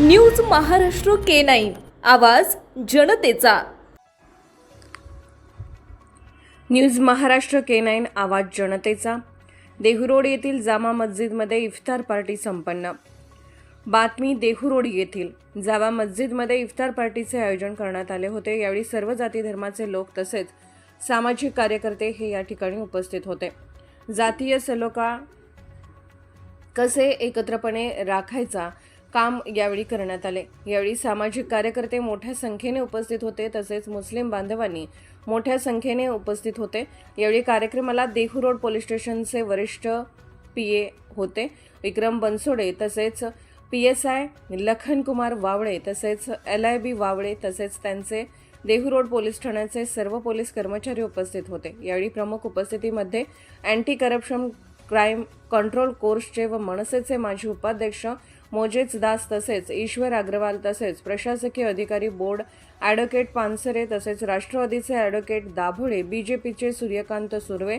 News Maharashtra K nine. आवाज जनतेचा. News Maharashtra K nine आवाज जनतेचा. देहूरोड येथील जामा मस्जिदमध्ये इफ्तार पार्टी संपन्न. बातमी देहूरोड येथील. जामा मस्जिदमध्ये इफ्तार पार्टीचे आयोजन करण्यात आले होते. यावेळी सर्व जाती धर्माचे लोक तसेच सामाजिक कार्यकर्ते हे या ठिकाणी उपस्थित होते. जातीय सलोखा कसे एकत्रपणे राखायचा काम यावेळी करण्यात आले. यावेळी सामाजिक कार्यकर्ते मोठ्या संख्येने उपस्थित होते तसेच मुस्लिम बांधवांनी मोठ्या संख्येने उपस्थित होते. यावेळी कार्यक्रमाला देहू रोड पोलीस स्टेशनचे वरिष्ठ पी ए होते विक्रम बनसोडे तसेच P S I Lakhankumar Wavale तसेच एल आय बी वावळे तसेच त्यांचे देहू रोड पोलीस ठाण्याचे सर्व पोलीस कर्मचारी उपस्थित होते. यावेळी प्रमुख उपस्थितीमध्ये अँटी करप्शन क्राईम कंट्रोल कोर्सचे व मनसेचे माजी उपाध्यक्ष मोजेज दास तसेच ईश्वर अग्रवाल तसेच प्रशासकीय अधिकारी बोर्ड ॲडव्होकेट पानसरे तसेच राष्ट्रवादीचे advocate Dabhole बीजेपीचे Suryakant Surve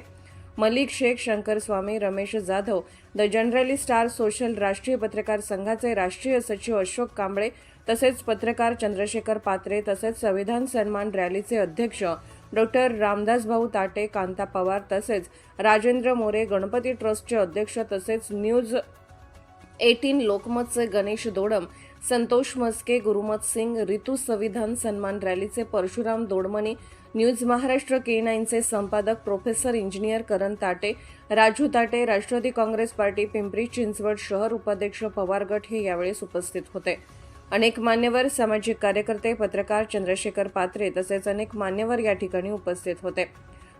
Malik Shaikh Shankar Swami Ramesh Jadhav the generally star social राष्ट्रीय पत्रकार संघाचे राष्ट्रीय सचिव अशोक कांबळे तसेच पत्रकार चंद्रशेखर पात्रे तसेच संविधान सन्मान रॅलीचे अध्यक्ष डॉक्टर रामदास भाऊ ताटे कांता पवार तसेच राजेंद्र मोरे गणपती ट्रस्टचे अध्यक्ष तसेच न्यूज एटीन लोकमतचे गणेश दोडम संतोष मस्के गुरुमत सिंग रितू संविधान सन्मान रॅलीचे परशुराम दोडमणी न्यूज महाराष्ट्र के नाईनचे संपादक professor engineer Karan Tate Raju Tate Rashtrawadi Congress party Pimpri Chinchwad शहर उपाध्यक्ष पवार गट हे यावेळेस उपस्थित होते. अनेक मान्यवर सामाजिक कार्यकर्ते पत्रकार चंद्रशेखर पात्रे तसेच अनेक मान्यवर या ठिकाणी उपस्थित होते.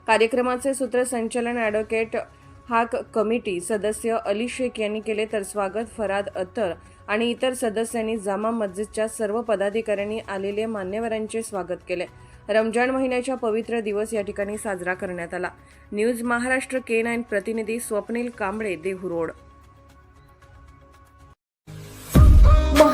कार्यक्रमाचे सूत्रसंचालन ॲडव्होकेट हाक कमिटी सदस्य अली शेख यांनी केले तर स्वागत फराद अत्तर आणि इतर सदस्यांनी जामा मस्जिदच्या सर्व पदाधिकाऱ्यांनी आलेले मान्यवरांचे स्वागत केले. रमजान महिन्याच्या पवित्र दिवस या ठिकाणी साजरा करण्यात आला. न्यूज महाराष्ट्र के नाईन प्रतिनिधी स्वप्नील कांबळे देहू रोड.